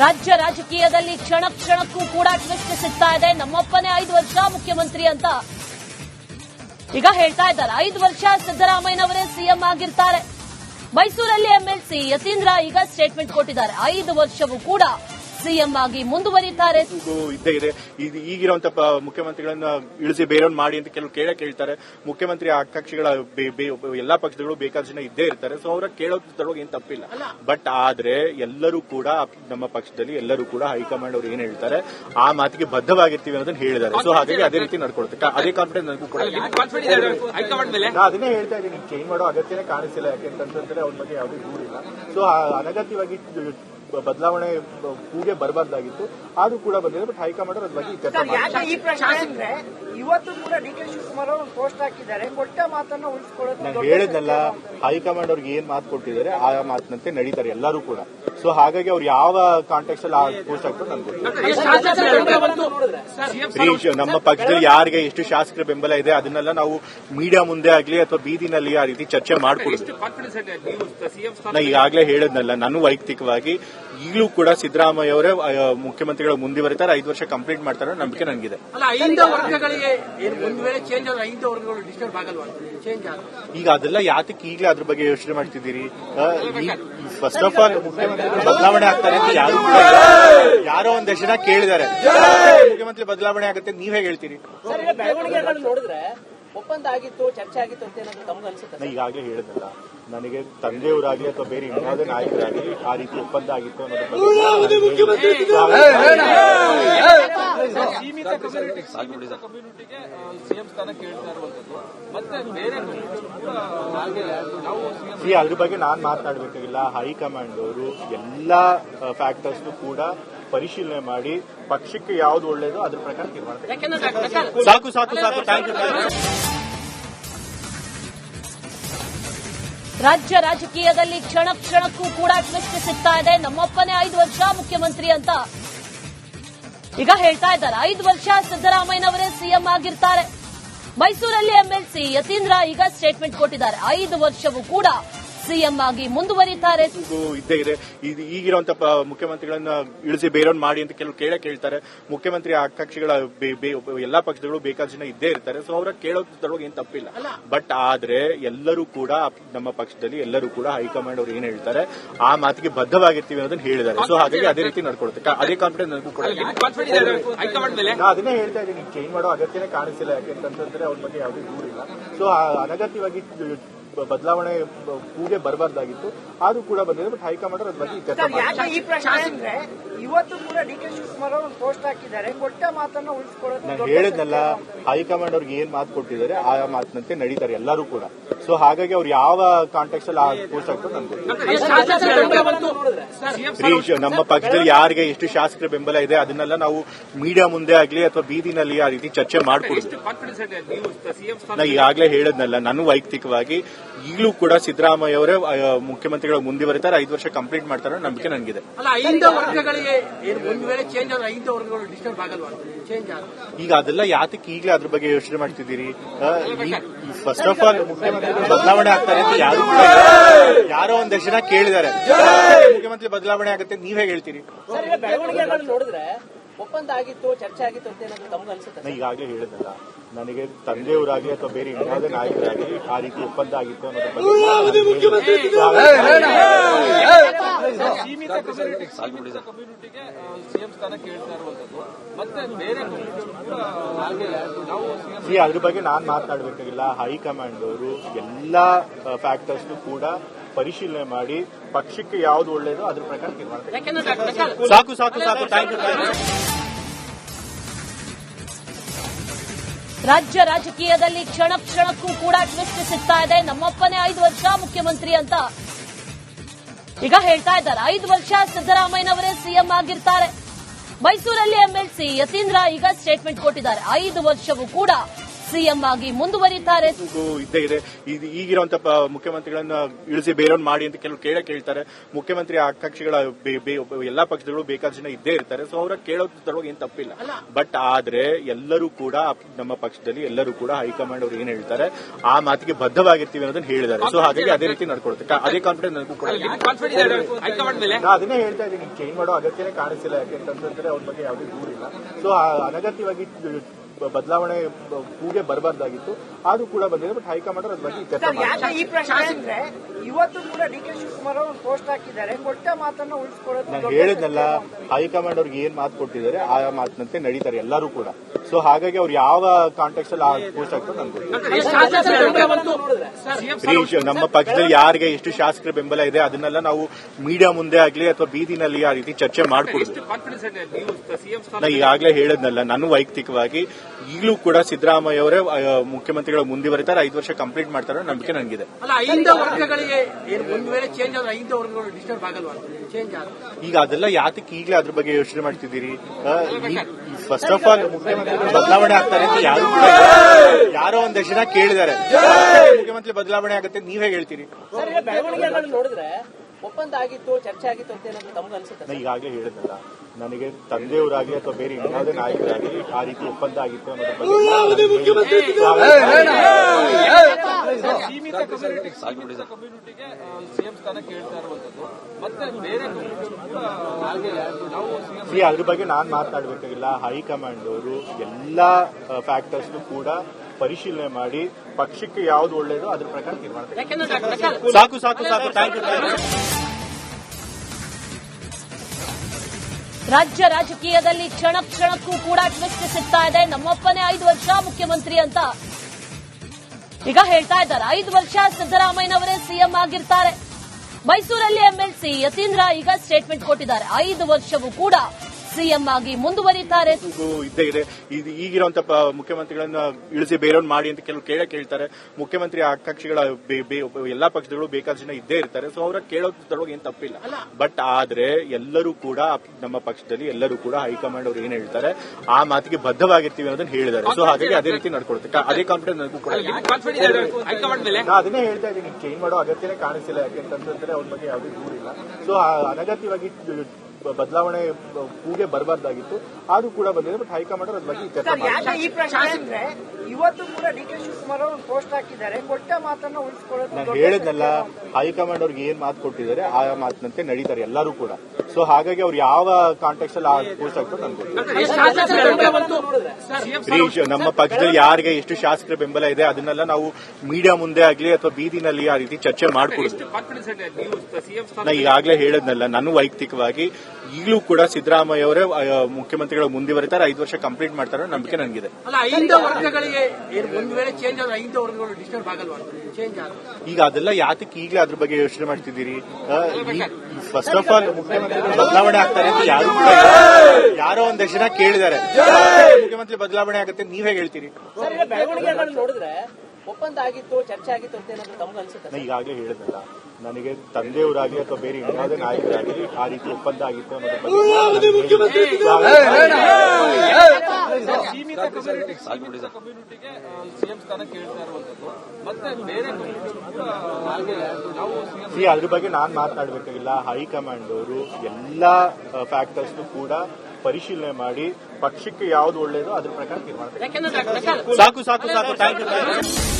ರಾಜ್ಯ ರಾಜಕೀಯದಲ್ಲಿ ಕ್ಷಣ ಕ್ಷಣಕ್ಕೂ ಕೂಡ ಟ್ವಿಸ್ಟ್ ಸಿಗ್ತಾ ಇದೆ. ನಮ್ಮಪ್ಪನೇ ಐದು ವರ್ಷ ಮುಖ್ಯಮಂತ್ರಿ ಅಂತ ಈಗ ಹೇಳ್ತಾ ಇದ್ದಾರೆ. ಐದು ವರ್ಷ ಸಿದ್ದರಾಮಯ್ಯನವರೇ ಸಿಎಂ ಆಗಿರ್ತಾರೆ. ಮೈಸೂರಲ್ಲಿ ಎಂಎಲ್ಸಿ ಯತೀಂದ್ರ ಈಗ ಸ್ಟೇಟ್ಮೆಂಟ್ ಕೊಟ್ಟಿದ್ದಾರೆ. ಐದು ವರ್ಷವೂ ಕೂಡ ಸಿಎಂ ಆಗಿ ಮುಂದುವರಿತಾರೆ ಇದು ಇದ್ದೇ ಇದೆ. ಇದು ಈಗಿರುವಂತ ಪ- ಮುಖ್ಯಮಂತ್ರಿಗಳನ್ನ ಇಳಿಸಿ ಬೇರೆಯವ್ರು ಮಾಡಿ ಅಂತ ಕೆಲವು ಕೇಳ ಕೇಳ್ತಾರೆ. ಮುಖ್ಯಮಂತ್ರಿ ಕಕ್ಷಿಗಳ ಬೇ- ಬೇ- ಎಲ್ಲಾ ಪಕ್ಷಗಳು ಬೇಕಾದಷ್ಟು ಜನ ಇದ್ದೇ ಇರ್ತಾರೆ. ಸೊ ಅವ್ರ ಕೇಳೋದ್ರೊಳಗೆ ಏನ್ ತಪ್ಪಿಲ್ಲ. ಬಟ್ ಆದ್ರೆ ಎಲ್ಲರೂ ಕೂಡ ನಮ್ಮ ಪಕ್ಷದಲ್ಲಿ ಎಲ್ಲರೂ ಕೂಡ ಹೈಕಮಾಂಡ್ ಅವರು ಏನ್ ಹೇಳ್ತಾರೆ ಆ ಮಾತಿಗೆ ಬದ್ಧವಾಗಿರ್ತೀವಿ ಅನ್ನೋದನ್ನ ಹೇಳಿದ್ದಾರೆ. ಸೊ ಹಾಗಾಗಿ ಅದೇ ರೀತಿ ನಡ್ಕೊಳ್ತಾರೆ ಅದೇ ಕಾನ್ಫಿಡೆನ್ಸ್ ನನಗೂ ಕೂಡ ಅದನ್ನೇ ಹೇಳ್ತಾ ಇದ್ದೀನಿ. ಚೇಂಜ್ ಮಾಡೋ ಅಗತ್ಯನೇ ಕಾಣಿಸಿಲ್ಲ. ಯಾಕೆಂತಂದ್ರೆ ಅವ್ರ ಬಗ್ಗೆ ಯಾವುದೇ ದೂರಿಲ್ಲ ಸೊ ಅನಗತ್ಯವಾಗಿ ಬದಲಾವಣೆ ಕೂಗೆ ಬರಬಾರ್ದಾಗಿತ್ತು. ಆದ್ರೂ ಕೂಡ ಬಂದಿದೆ ಬಟ್ ಹೈಕಮಾಂಡ್ ಅದ್ರ ಬಗ್ಗೆ ಇವತ್ತು ಕೂಡ ಡಿ ಕೆ ಶಿವಕುಮಾರ್ ಅವರು ಪೋಸ್ಟ್ ಹಾಕಿದ್ದಾರೆ. ಕೊಟ್ಟ ಮಾತನ್ನ ಉಳಿಸ್ಕೊಳ್ಳೋದು ನಾನು ಹೇಳಿದ್ನಲ್ಲ ಹೈಕಮಾಂಡ್ ಅವ್ರಿಗೆ ಏನ್ ಮಾತು ಕೊಟ್ಟಿದ್ದಾರೆ ಆ ಮಾತಿನಂತೆ ನಡೀತಾರೆ ಎಲ್ಲರೂ ಕೂಡ. ಸೊ ಹಾಗಾಗಿ ಅವ್ರು ಯಾವ ಕಾಂಟೆಕ್ಸ್ ಅಲ್ಲಿ ಪೋಸ್ಟ್ ಆಗ್ತದೆ ನನ್ಗೆ. ನಮ್ಮ ಪಕ್ಷದಲ್ಲಿ ಯಾರಿಗೆ ಎಷ್ಟು ಶಾಸಕರ ಬೆಂಬಲ ಇದೆ ಅದನ್ನೆಲ್ಲ ನಾವು ಮೀಡಿಯಾ ಮುಂದೆ ಆಗ್ಲಿ ಅಥವಾ ಬೀದಿನಲ್ಲಿ ಆ ರೀತಿ ಚರ್ಚೆ ಮಾಡ್ಕೊಡ್ತೀವಿ ನಾ ಈಗಾಗಲೇ ಹೇಳದ್ನಲ್ಲ ನಾನು ವೈಯಕ್ತಿಕವಾಗಿ ಈಗಲೂ ಕೂಡ ಸಿದ್ದರಾಮಯ್ಯ ಅವರೇ ಮುಖ್ಯಮಂತ್ರಿಗಳು ಮುಂದುವರಿತಾರೆ ಐದು ವರ್ಷ ಕಂಪ್ಲೀಟ್ ಮಾಡ್ತಾರೆ ನಂಬಿಕೆ ನನಗಿದೆ ಈಗ ಅದೆಲ್ಲ ಯಾತಕ್ಕೆ ಈಗಲೇ ಅದ್ರ ಬಗ್ಗೆ ಯೋಚನೆ ಮಾಡ್ತಿದ್ದೀರಿ ಫಸ್ಟ್ ಆಫ್ ಆಲ್ ಮುಖ್ಯಮಂತ್ರಿಗಳು ಬದಲಾವಣೆ ಆಗ್ತಾರೆ ಅಂತ ಯಾರು. ಯಾರೋ ಒಂದ್ ಜನ ಕೇಳಿದ್ದಾರೆ. ಮುಖ್ಯಮಂತ್ರಿ ಬದಲಾವಣೆ ಆಗುತ್ತೆ ನೀವ್ ಹೇಗೆ ಹೇಳ್ತೀರಿ ಒಪ್ಪಂದ ಆಗಿತ್ತು ಚರ್ಚೆ ಆಗಿತ್ತು ಅಂತ ಏನಾದ್ರು ತಮ್ಗೆ ಅನ್ಸುತ್ತೆ ಈಗಾಗಲೇ ಹೇಳಿದ್ನಲ್ಲ ನನಗೆ ತಂದೆಯವರಾಗಿ ಅಥವಾ ಬೇರೆ ಇನ್ಯಾವುದೇ ನಾಯಕರಾಗಲಿ ಆ ರೀತಿ ಒಪ್ಪಂದ ಆಗಿತ್ತು ಅನ್ನೋದ್ರ ಬಗ್ಗೆ ಸೀಮಿತ ಕಮ್ಯುನಿಟಿ ಸೀಮಿತ ಕಮ್ಯುನಿಟಿಗೆ ಸಿಎಂ ಸ್ಥಾನ ಕೇಳ್ತಾ ಇರುವಂತದ್ದು ಮತ್ತೆ ಬೇರೆ ನಾವು ಅದ್ರ ಬಗ್ಗೆ ನಾನ್ ಮಾತನಾಡಬೇಕಾಗಿಲ್ಲ ಹೈಕಮಾಂಡ್ ಅವರು ಎಲ್ಲಾ ಫ್ಯಾಕ್ಟರ್ಸ್ ಕೂಡ ಪರಿಶೀಲನೆ ಮಾಡಿ ಪಕ್ಷಕ್ಕೆ ಯಾವ್ದು ಒಳ್ಳೇದು ಅದ್ರ ಪ್ರಕಾರ ತೀರ್ಮಾನ. ಸಾಕು ಸಾಕು ಸಾಕು ಥ್ಯಾಂಕ್ ಯು ರಾಜ್ಯ ರಾಜಕೀಯದಲ್ಲಿ ಕ್ಷಣ ಕ್ಷಣಕ್ಕೂ ಕೂಡ ಟ್ವಿಸ್ಟ್ ಸಿಗ್ತಾ ಇದೆ. ನಮ್ಮಪ್ಪನೇ ಐದು ವರ್ಷ ಮುಖ್ಯಮಂತ್ರಿ ಅಂತ ಈಗ ಹೇಳ್ತಾ ಇದ್ದಾರೆ. ಐದು ವರ್ಷ ಸಿದ್ದರಾಮಯ್ಯನವರೇ ಸಿಎಂ ಆಗಿರ್ತಾರೆ. ಮೈಸೂರಲ್ಲಿ ಎಂಎಲ್ಸಿ ಯತೀಂದ್ರ ಈಗ ಸ್ಟೇಟ್ಮೆಂಟ್ ಕೊಟ್ಟಿದ್ದಾರೆ. ಐದು ವರ್ಷವೂ ಕೂಡ ಸಿಎಂ ಆಗಿ ಮುಂದುವರಿತಾರೆ ಇದು ಇದ್ದೇ ಇದೆ. ಈಗಿರುವಂತ ಮುಖ್ಯಮಂತ್ರಿಗಳನ್ನ ಇಳಿಸಿ ಬೇರೆಯವ್ರು ಮಾಡಿ ಅಂತ ಕೆಲವು ಕೇಳ ಕೇಳ್ತಾರೆ. ಮುಖ್ಯಮಂತ್ರಿ ಕಕ್ಷಿಗಳ ಬೇ- ಬೇ- ಎಲ್ಲಾ ಪಕ್ಷಗಳು ಬೇಕಾದ ಜನ ಇದ್ದೇ ಇರ್ತಾರೆ. ಸೊ ಅವ್ರ ಕೇಳೋದ್ರೊಳಗೆ ಏನ್ ತಪ್ಪಿಲ್ಲ. ಬಟ್ ಆದ್ರೆ ಎಲ್ಲರೂ ಕೂಡ ನಮ್ಮ ಪಕ್ಷದಲ್ಲಿ ಎಲ್ಲರೂ ಕೂಡ ಹೈಕಮಾಂಡ್ ಅವರು ಏನ್ ಹೇಳ್ತಾರೆ ಆ ಮಾತಿಗೆ ಬದ್ಧವಾಗಿರ್ತೀವಿ ಅನ್ನೋದನ್ನ ಹೇಳಿದ್ದಾರೆ. ಸೊ ಹಾಗಾಗಿ ಅದೇ ರೀತಿ ನಡ್ಕೊಳುತ್ತೆ. ಅದೇ ಕಾನ್ಫಿಡೆನ್ಸ್ ನನಗೂ ಕೂಡ ಕಾನ್ಫಿಡೆನ್ಸ್ ಇದೆ. ಹೈಕಮಾಂಡ್ ಮೇಲೆ? ನಾ ಅದನ್ನೇ ಹೇಳ್ತಾ ಇದ್ದೀನಿ. ಚೇಂಜ್ ಮಾಡೋ ಅಗತ್ಯನೇ ಕಾಣಿಸಿಲ್ಲ. ಯಾಕೆಂತಂದ್ರೆ ಅವ್ರ ಬಗ್ಗೆ ಯಾವುದೇ ದೂರಿಲ್ಲ. ಸೊ ಅನಗತ್ಯವಾಗಿ ಬದಲಾವಣೆ ಕೂಗೆ ಬರಬಾರ್ದಾಗಿತ್ತು. ಆದ್ರೂ ಕೂಡ ಬಂದಿದೆ. ಬಟ್ ಹೈಕಮಾಂಡ್ ಅದ್ರ ಬಗ್ಗೆ ಈ ಪ್ರಶ್ನೆ ಅಂದ್ರೆ ಇವತ್ತು ಕೂಡ ಡಿ ಕೆ ಶಿವಕುಮಾರ್ ಅವರು ಪೋಸ್ಟ್ ಹಾಕಿದ್ದಾರೆ. ಕೊಟ್ಟ ಮಾತನ್ನ ಉಳಿಸ್ಕೊಳ್ಳೋದು ನಾನು ಹೇಳಿದ್ನಲ್ಲ ಹೈಕಮಾಂಡ್ ಅವ್ರಿಗೆ ಏನ್ ಮಾತು ಕೊಟ್ಟಿದ್ದಾರೆ ಆ ಮಾತಿನಂತೆ ನಡೀತಾರೆ ಎಲ್ಲರೂ ಕೂಡ. ಸೊ ಹಾಗಾಗಿ ಅವ್ರು ಯಾವ ಕಾಂಟೆಕ್ಸ್ ಅಲ್ಲಿ ಆ ಪೋಸ್ಟ್ ಆಗ್ತದೆ ನಮ್ಗೆ ನಮ್ಮ ಪಕ್ಷದಲ್ಲಿ ಯಾರಿಗೆ ಎಷ್ಟು ಶಾಸಕರ ಬೆಂಬಲ ಇದೆ ಅದನ್ನೆಲ್ಲ ನಾವು ಮೀಡಿಯಾ ಮುಂದೆ ಆಗ್ಲಿ ಅಥವಾ ಬೀದಿನಲ್ಲಿ ಆ ರೀತಿ ಚರ್ಚೆ ಮಾಡ್ಕೊಡ್ತೀವಿ ನಾ ಈಗಾಗಲೇ ಹೇಳದ್ನಲ್ಲ ನಾನು ವೈಯಕ್ತಿಕವಾಗಿ ಈಗಲೂ ಕೂಡ ಸಿದ್ದರಾಮಯ್ಯ ಅವರೇ ಮುಖ್ಯಮಂತ್ರಿಗಳ ಮುಂದೆ ಮುಂದುವರಿತಾರೆ ಐದು ವರ್ಷ ಕಂಪ್ಲೀಟ್ ಮಾಡ್ತಾರೆ ನಂಬಿಕೆ ನನಗಿದೆ. ಅಲ್ಲ ಐದು ವರ್ಗಗಳಿಗೆ ಏನು ಒಂದು ಚೇಂಜ್ ಆದ್ರೆ ಐದು ವರ್ಗಗಳು ಡಿಸ್ಟರ್ಬ್ ಆಗಲ್ವಾ? ಚೇಂಜ್ ಆಗ ಈಗ ಅದೆಲ್ಲ ಯಾತಕ್ಕೆ ಈಗಲೇ ಅದ್ರ ಬಗ್ಗೆ ಯೋಚನೆ ಮಾಡ್ತಿದ್ದೀರಿ? ಫಸ್ಟ್ ಆಫ್ ಆಲ್ ಮುಖ್ಯಮಂತ್ರಿಗಳು ಬದಲಾವಣೆ ಆಗ್ತಾರೆ ಅಂತ ಯಾರು ಕೂಡ. ಯಾರೋ ಒಂದ್ ದಕ್ಷಿಣ ಕೇಳಿದ್ದಾರೆ. ಮುಖ್ಯಮಂತ್ರಿ ಬದಲಾವಣೆ ಆಗುತ್ತೆ ನೀವ್ ಹೇಗೆ ಹೇಳ್ತೀರಿ ನೋಡಿದ್ರೆ ಒಪ್ಪಂದ ಆಗಿತ್ತು ಚರ್ಚೆ ಆಗಿತ್ತು ಅಂತ ಏನಾದ್ರು ತಮ್ಗೆ ಅನ್ಸುತ್ತೆ ಈಗಾಗಲೇ ಹೇಳಿದ್ನಲ್ಲ ನನಗೆ ತಂದೆಯವರಾಗಿ ಅಥವಾ ಬೇರೆ ಇನ್ಯಾವುದೇ ನಾಯಕರಾಗಿ ಆ ರೀತಿ ಒಪ್ಪಂದ ಆಗಿತ್ತು ಅನ್ನೋದ್ರ ಬಗ್ಗೆ See, ಅದ್ರ ಬಗ್ಗೆ ನಾನ್ ಮಾತನಾಡಬೇಕಾಗಿಲ್ಲ ಹೈಕಮಾಂಡ್ ಅವರು ಎಲ್ಲಾ ಫ್ಯಾಕ್ಟರ್ಸ್ ಕೂಡ ಪರಿಶೀಲನೆ ಮಾಡಿ ಪಕ್ಷಕ್ಕೆ ಯಾವ್ದು ಒಳ್ಳೇದು ಅದ್ರ ಪ್ರಕಾರ ತೀರ್ಮಾನ ಸಾಕು ಸಾಕು ಸಾಕು ಥ್ಯಾಂಕ್ ಯು ರಾಜ್ಯ ರಾಜಕೀಯದಲ್ಲಿ ಕ್ಷಣ ಕ್ಷಣಕ್ಕೂ ಕೂಡ ಟ್ವಿಸ್ಟ್ ಸಿಗ್ತಾ ಇದೆ. ನಮ್ಮಪ್ಪನೇ ಐದು ವರ್ಷ ಮುಖ್ಯಮಂತ್ರಿ ಅಂತ ಈಗ ಹೇಳ್ತಾ ಇದ್ದಾರೆ. ಐದು ವರ್ಷ ಸಿದ್ದರಾಮಯ್ಯನವರೇ ಸಿಎಂ ಆಗಿರ್ತಾರೆ. ಮೈಸೂರಲ್ಲಿ ಎಂಎಲ್ಸಿ ಯತೀಂದ್ರ ಈಗ ಸ್ಟೇಟ್ಮೆಂಟ್ ಕೊಟ್ಟಿದ್ದಾರೆ. ಐದು ವರ್ಷವೂ ಕೂಡ ಸಿಎಂ ಆಗಿ ಮುಂದುವರಿತಾರೆ ಇದು ಇದ್ದೇ ಇದೆ. ಈಗಿರುವಂತ ಮುಖ್ಯಮಂತ್ರಿಗಳನ್ನ ಇಳಿಸಿ ಬೇರೆಯವ್ರು ಮಾಡಿ ಅಂತ ಕೆಲವು ಕೇಳ ಕೇಳ್ತಾರೆ ಮುಖ್ಯಮಂತ್ರಿ ಆಕಾಂಕ್ಷಿಗಳ ಎಲ್ಲಾ ಪಕ್ಷಗಳು ಬೇಕಾದ ಜನ ಇದ್ದೇ ಇರ್ತಾರೆ. ಸೊ ಅವರ ಕೇಳೋದ್ರೊಳಗೆ ಏನ್ ತಪ್ಪಿಲ್ಲ. ಬಟ್ ಆದ್ರೆ ಎಲ್ಲರೂ ಕೂಡ ನಮ್ಮ ಪಕ್ಷದಲ್ಲಿ ಎಲ್ಲರೂ ಕೂಡ ಹೈಕಮಾಂಡ್ ಅವರು ಏನ್ ಹೇಳ್ತಾರೆ ಆ ಮಾತಿಗೆ ಬದ್ಧವಾಗಿರ್ತೀವಿ ಅನ್ನೋದನ್ನ ಹೇಳಿದ್ದಾರೆ. ಸೊ ಹಾಗಾಗಿ ಅದೇ ರೀತಿ ನಡ್ಕೊಳ್ತಾರೆ ಅದೇ ಕಾನ್ಫಿಡೆನ್ಸ್ ನನಗೂ ಕೂಡ ಅದನ್ನೇ ಹೇಳ್ತಾ ಇದ್ದೀನಿ. ಚೇಂಜ್ ಮಾಡೋ ಅಗತ್ಯನೇ ಕಾಣಿಸಿಲ್ಲ ಯಾಕೆಂತಂದ್ರೆ ಅವ್ರ ಬಗ್ಗೆ ಯಾವುದೇ ದೂರಿಲ್ಲ. ಸೊ ಅನಗತ್ಯವಾಗಿ ಬದಲಾವಣೆ ಕೂಗೆ ಬರಬಾರ್ದಾಗಿತ್ತು ಅದು ಕೂಡ ಬಂದಿದೆ ಬಟ್ ಹೈಕಮಾಂಡ್ ಅದ್ರ ಬಗ್ಗೆ ಚರ್ಚೆ ಸರ್ ಮಾಡ್ತಾರೆ. ಈ ಪ್ರಶ್ನೆ ಅಂದ್ರೆ ಇವತ್ತು ಕೂಡ ಡಿ ಕೆ ಶಿವಕುಮಾರ್ ಅವರು ಪೋಸ್ಟ್ ಹಾಕಿದ್ದಾರೆ ಕೊಟ್ಟ ಮಾತನ್ನ ಉಳಿಸ್ಕೊಳ್ಳೋದು ನಾನು ಹೇಳಿದ್ನಲ್ಲ. ಹೈಕಮಾಂಡ್ ಅವ್ರಿಗೆ ಏನ್ ಮಾತು ಕೊಟ್ಟಿದ್ದಾರೆ ಆ ಮಾತಿನಂತೆ ನಡೀತಾರೆ ಎಲ್ಲರೂ ಕೂಡ ಸೊ ಹಾಗಾಗಿ ಅವ್ರು ಯಾವ ಕಾಂಟೆಕ್ಸ್ ಅಲ್ಲಿ ಆ ಪೋಸ್ಟ್ ಆಗ್ತದೆ ನಮ್ಮ ಪಕ್ಷದಲ್ಲಿ ಯಾರಿಗೆ ಎಷ್ಟು ಶಾಸಕರ ಬೆಂಬಲ ಇದೆ ಅದನ್ನೆಲ್ಲ ನಾವು ಮೀಡಿಯಾ ಮುಂದೆ ಆಗ್ಲಿ ಅಥವಾ ಬೀದಿನಲ್ಲಿ ಆ ರೀತಿ ಚರ್ಚೆ ಮಾಡ್ಕೊಡ್ತೀವಿ ನಾ ಈಗಾಗಲೇ ಹೇಳದ್ನಲ್ಲ ನಾನು ವೈಯಕ್ತಿಕವಾಗಿ ಈಗಲೂ ಕೂಡ ಸಿದ್ದರಾಮಯ್ಯ ಅವರೇ ಮುಖ್ಯಮಂತ್ರಿಗಳು ಮುಂದುವರಿತಾರೆ ಐದು ವರ್ಷ ಕಂಪ್ಲೀಟ್ ಮಾಡ್ತಾರೆ ನಂಬಿಕೆ ನನಗಿದೆ. ಈಗ ಅದೆಲ್ಲ ಯಾತಕ್ಕೆ ಈಗಲೇ ಅದ್ರ ಬಗ್ಗೆ ಯೋಚನೆ ಮಾಡ್ತಿದ್ದೀರಿ? ಫಸ್ಟ್ ಆಫ್ ಆಲ್ ಮುಖ್ಯಮಂತ್ರಿಗಳು ಬದಲಾವಣೆ ಆಗ್ತಾರೆ ಅಂತ ಯಾರು ಕೂಡ ಯಾರೋ ಒಂದ್ ಜನ ಕೇಳಿದ್ದಾರೆ. ಮುಖ್ಯಮಂತ್ರಿ ಬದಲಾವಣೆ ಆಗುತ್ತೆ ನೀವೇ ಹೇಗೆ ಹೇಳ್ತೀರಿ ಒಪ್ಪಂದ ಆಗಿತ್ತು ಚರ್ಚೆ ಆಗಿತ್ತು ಅಂತ ಏನಾದ್ರು ತಮ್ಗೆ ಅನ್ಸುತ್ತೆ ಈಗಾಗಲೇ ಹೇಳಿದ್ನಲ್ಲ ನನಗೆ ತಂದೆಯವರಾಗಿ ಅಥವಾ ಬೇರೆ ಇನ್ಯಾವುದೇ ನಾಯಕರಾಗಿ ಆ ರೀತಿ ಒಪ್ಪಂದ ಆಗಿತ್ತು ಅನ್ನೋದ್ರ ಕಮ್ಯುನಿಟಿಗೆ ಸಿಎಂ ಸ್ಥಾನ ಕೇಳ್ತಾ ಇರುವಂತದ್ದು ಮತ್ತೆ ಬೇರೆ ನಾವು ಅದ್ರ ಬಗ್ಗೆ ನಾನು ಮಾತಾಡ್ಬೇಕಾಗಿಲ್ಲ ಹೈಕಮಾಂಡ್ ಅವರು ಎಲ್ಲಾ ಫ್ಯಾಕ್ಟರ್ಸ್ ಕೂಡ ಪರಿಶೀಲನೆ ಮಾಡಿ ಪಕ್ಷಕ್ಕೆ ಯಾವ್ದು ಒಳ್ಳೇದು ಅದ್ರ ಪ್ರಕಾರ ತೀರ್ಮಾನ ಸಾಕು ಸಾಕು ಸಾಕು. ಥ್ಯಾಂಕ್ ಯು ರಾಜ್ಯ ರಾಜಕೀಯದಲ್ಲಿ ಕ್ಷಣ ಕ್ಷಣಕ್ಕೂ ಕೂಡ ಟ್ವಿಸ್ಟ್ ಸಿಗ್ತಾ ಇದೆ. ನಮ್ಮಪ್ಪನೇ ಐದು ವರ್ಷ ಮುಖ್ಯಮಂತ್ರಿ ಅಂತ ಈಗ ಹೇಳ್ತಾ ಇದ್ದಾರೆ. ಐದು ವರ್ಷ ಸಿದ್ದರಾಮಯ್ಯನವರೇ ಸಿಎಂ ಆಗಿರ್ತಾರೆ. ಮೈಸೂರಲ್ಲಿ ಎಂಎಲ್ಸಿ ಯತೀಂದ್ರ ಈಗ ಸ್ಟೇಟ್ಮೆಂಟ್ ಕೊಟ್ಟಿದ್ದಾರೆ. ಐದು ವರ್ಷವೂ ಕೂಡ ಸಿಎಂ ಆಗಿ ಮುಂದುವರಿತಾರೆ. ಇದು ಇದ್ದೇ ಇದೆ. ಈಗಿರುವಂತ ಮುಖ್ಯಮಂತ್ರಿಗಳನ್ನ ಇಳಿಸಿ ಬೇರೆಯವ್ರು ಮಾಡಿ ಅಂತ ಕೆಲವು ಕೇಳ ಕೇಳ್ತಾರೆ. ಮುಖ್ಯಮಂತ್ರಿ ಆಕಾಂಕ್ಷಿಗಳ ಎಲ್ಲಾ ಪಕ್ಷಗಳು ಬೇಕಾದ ಜನ ಇದ್ದೇ ಇರ್ತಾರೆ. ಸೊ ಅವರ ಕೇಳೋದ್ರೊಳಗೆ ಏನ್ ತಪ್ಪಿಲ್ಲ. ಬಟ್ ಆದ್ರೆ ಎಲ್ಲರೂ ಕೂಡ ನಮ್ಮ ಪಕ್ಷದಲ್ಲಿ ಎಲ್ಲರೂ ಕೂಡ ಹೈಕಮಾಂಡ್ ಅವರು ಏನ್ ಹೇಳ್ತಾರೆ ಆ ಮಾತಿಗೆ ಬದ್ಧವಾಗಿರ್ತೀವಿ ಅನ್ನೋದನ್ನ ಹೇಳಿದ್ದಾರೆ. ಸೊ ಹಾಗಾಗಿ ಅದೇ ರೀತಿ ನಡ್ಕೊಳ್ತಾರೆ ಅದೇ ಕಾನ್ಫಿಡೆನ್ಸ್ ನನಗೂ ಕೂಡ ಅದನ್ನೇ ಹೇಳ್ತಾ ಇದ್ದೀನಿ. ಚೇಂಜ್ ಮಾಡೋ ಅಗತ್ಯನೇ ಕಾಣಿಸಿಲ್ಲ. ಯಾಕೆಂತಂದ್ರೆ ಅವ್ರ ಬಗ್ಗೆ ಯಾವುದೇ ದೂರಿಲ್ಲ. ಸೊ ಅನಗತ್ಯವಾಗಿ ಬದಲಾವಣೆ ಕೂಗೆ ಬರಬಾರ್ದಾಗಿತ್ತು. ಆದ್ರೂ ಕೂಡ ಬಂದಿದೆ ಬಟ್ ಹೈಕಮಾಂಡ್ ಅದ್ರ ಬಗ್ಗೆ ಚರ್ಚೆ ಈ ಪ್ರಶ್ನೆ ಅಂದ್ರೆ ಇವತ್ತು ಕೂಡ ಡಿ ಕೆ ಶಿವಕುಮಾರ್ ಅವರು ಪೋಸ್ಟ್ ಹಾಕಿದ್ದಾರೆ. ಕೊಟ್ಟ ಮಾತನ್ನ ಉಳಿಸ್ಕೊಳ್ಳೋದು ನಾನು ಹೇಳಿದ್ನಲ್ಲ. ಹೈಕಮಾಂಡ್ ಅವ್ರಿಗೆ ಏನ್ ಮಾತು ಕೊಟ್ಟಿದ್ದಾರೆ ಆ ಮಾತಿನಂತೆ ನಡೀತಾರೆ ಎಲ್ಲರೂ ಕೂಡ. ಸೊ ಹಾಗಾಗಿ ಅವ್ರು ಯಾವ ಕಾಂಟೆಕ್ಸ್ ಅಲ್ಲಿ ಆ ಪೋಸ್ಟ್ ಆಗ್ತದೆ ನಮ್ಮ ಪಕ್ಷದಲ್ಲಿ ಯಾರಿಗೆ ಎಷ್ಟು ಶಾಸಕರ ಬೆಂಬಲ ಇದೆ ಅದನ್ನೆಲ್ಲ ನಾವು ಮೀಡಿಯಾ ಮುಂದೆ ಆಗ್ಲಿ ಅಥವಾ ಬೀದಿನಲ್ಲಿ ಆ ರೀತಿ ಚರ್ಚೆ ಮಾಡಿಕೊಡ್ತೀವಿ ನಾ ಈಗಾಗಲೇ ಹೇಳದ್ನಲ್ಲ ನಾನು ವೈಯಕ್ತಿಕವಾಗಿ ಈಗಲೂ ಕೂಡ ಸಿದ್ದರಾಮಯ್ಯ ಅವರೇ ಮುಖ್ಯಮಂತ್ರಿಗಳು ಮುಂದುವರಿತಾರೆ ಐದು ವರ್ಷ ಕಂಪ್ಲೀಟ್ ಮಾಡ್ತಾರೆ ನಂಬಿಕೆ ನನಗಿದೆ. ಈಗ ಅದೆಲ್ಲ ಯಾತಕ್ಕೆ ಈಗಲೇ ಅದ್ರ ಬಗ್ಗೆ ಯೋಚನೆ ಮಾಡ್ತಿದ್ದೀರಿ? ಫಸ್ಟ್ ಆಫ್ ಆಲ್ ಮುಖ್ಯಮಂತ್ರಿಗಳು ಬದಲಾವಣೆ ಆಗ್ತಾರೆ ಅಂತ ಯಾರು ಕೂಡ ಯಾರೋ ಒಂದಷ್ಟು ಜನ ಕೇಳಿದ್ದಾರೆ. ಮುಖ್ಯಮಂತ್ರಿ ಬದಲಾವಣೆ ಆಗುತ್ತೆ ನೀವ್ ಹೇಗೆ ಹೇಳ್ತೀರಿ ಒಪ್ಪಂದ ಆಗಿತ್ತು ಚರ್ಚೆ ಆಗಿತ್ತು ಅಂತ ಏನಾದ್ರು ತಮ್ಗೆ ಅನ್ಸುತ್ತೆ ಈಗಾಗಲೇ ಹೇಳಿದ್ನಲ್ಲ ನನಗೆ ತಂದೆಯವರಾಗಿ ಅಥವಾ ಬೇರೆ ಯಾವುದೇ ನಾಯಕರಾಗಲಿ ಆ ರೀತಿ ಒಪ್ಪಂದ ಆಗಿತ್ತು ಅನ್ನೋದ್ರ ಬಗ್ಗೆ ಸೀಮಿತ ಸೀಮಿತ ಕಮ್ಯುನಿಟಿಗೆ ಸಿಎಂ ಸ್ಥಾನ ಕೇಳ್ತಾ ಇರುವಂತದ್ದು ಮತ್ತೆ ಬೇರೆ ಕಮ್ಯುನಿಟಿ ಅದ್ರ ಬಗ್ಗೆ ನಾನು ಮಾತನಾಡಬೇಕಾಗಿಲ್ಲ ಹೈಕಮಾಂಡ್ ಅವರು ಎಲ್ಲಾ ಫ್ಯಾಕ್ಟರ್ಸ್ ಕೂಡ ಪರಿಶೀಲನೆ ಮಾಡಿ ಪಕ್ಷಕ್ಕೆ ಯಾವ್ದು ಒಳ್ಳೇದು ಅದ್ರ ಪ್ರಕಾರ ತೀರ್ಮಾನ. ಸಾಕು ಸಾಕು ಸಾಕು. Thank you